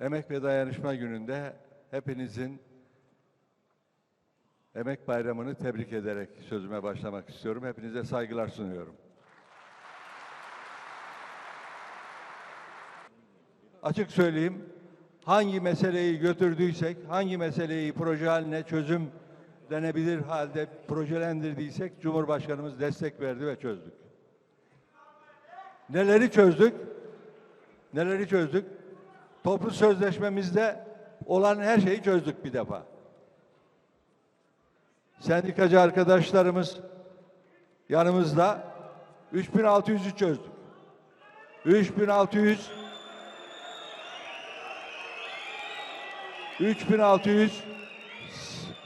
Emek ve Dayanışma Günü'nde hepinizin Emek Bayramı'nı tebrik ederek sözüme başlamak istiyorum. Hepinize saygılar sunuyorum. Açık söyleyeyim, hangi meseleyi götürdüysek, hangi meseleyi proje haline çözüm denebilir halde projelendirdiysek Cumhurbaşkanımız destek verdi ve çözdük. Neleri çözdük? Neleri çözdük? Toplu sözleşmemizde olan her şeyi çözdük bir defa. Sendikacı arkadaşlarımız yanımızda 3600'ü çözdük. 3600 3600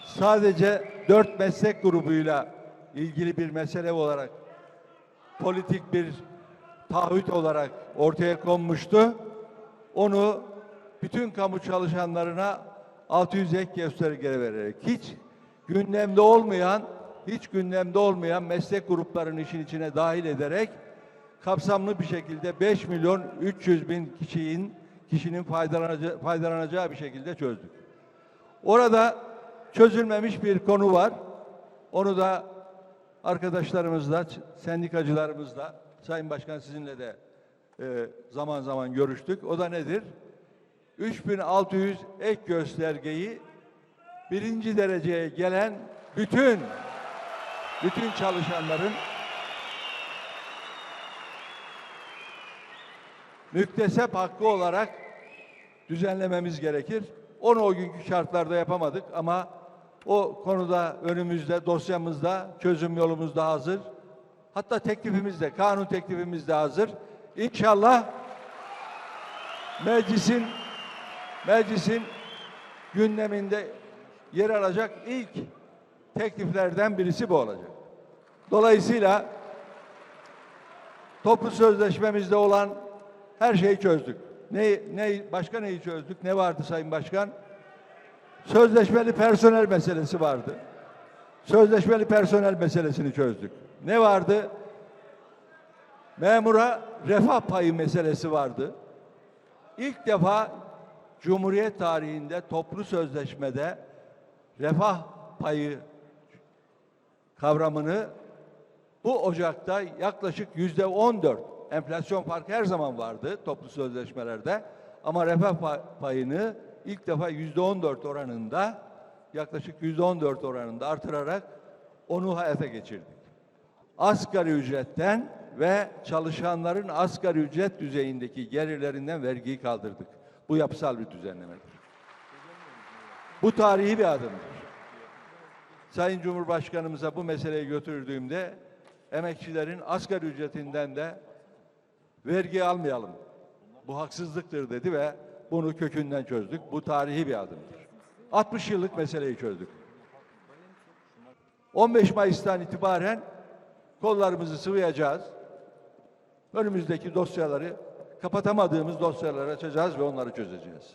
sadece dört meslek grubuyla ilgili bir mesele olarak politik bir taahhüt olarak ortaya konmuştu. Onu bütün kamu çalışanlarına 600 ek gösterge vererek hiç gündemde olmayan hiç gündemde olmayan meslek gruplarının işin içine dahil ederek kapsamlı bir şekilde 5 milyon 300 bin kişinin kişinin faydalanacağı, faydalanacağı bir şekilde çözdük. Orada çözülmemiş bir konu var. Onu da arkadaşlarımızla, sendikacılarımızla, Sayın Başkan sizinle de e, zaman zaman görüştük. O da nedir? 3600 ek göstergeyi birinci dereceye gelen bütün bütün çalışanların müktesep hakkı olarak düzenlememiz gerekir. Onu o günkü şartlarda yapamadık ama o konuda önümüzde, dosyamızda, çözüm yolumuz da hazır. Hatta teklifimiz de, kanun teklifimiz de hazır. İnşallah meclisin meclisin gündeminde yer alacak ilk tekliflerden birisi bu olacak. Dolayısıyla toplu sözleşmemizde olan her şeyi çözdük. Ne, ne, başka neyi çözdük? Ne vardı Sayın Başkan? Sözleşmeli personel meselesi vardı. Sözleşmeli personel meselesini çözdük. Ne vardı? Memura refah payı meselesi vardı. İlk defa Cumhuriyet tarihinde toplu sözleşmede refah payı kavramını bu Ocak'ta yaklaşık yüzde on dört enflasyon farkı her zaman vardı toplu sözleşmelerde ama refah pa- payını ilk defa yüzde on dört oranında yaklaşık yüzde on dört oranında artırarak onu hayata geçirdik. Asgari ücretten ve çalışanların asgari ücret düzeyindeki gelirlerinden vergiyi kaldırdık. Bu yapısal bir düzenlemedir. Bu tarihi bir adımdır. Sayın Cumhurbaşkanımıza bu meseleyi götürdüğümde emekçilerin asgari ücretinden de vergi almayalım. Bu haksızlıktır dedi ve bunu kökünden çözdük. Bu tarihi bir adımdır. 60 yıllık meseleyi çözdük. 15 Mayıs'tan itibaren kollarımızı sıvayacağız. Önümüzdeki dosyaları kapatamadığımız dosyaları açacağız ve onları çözeceğiz.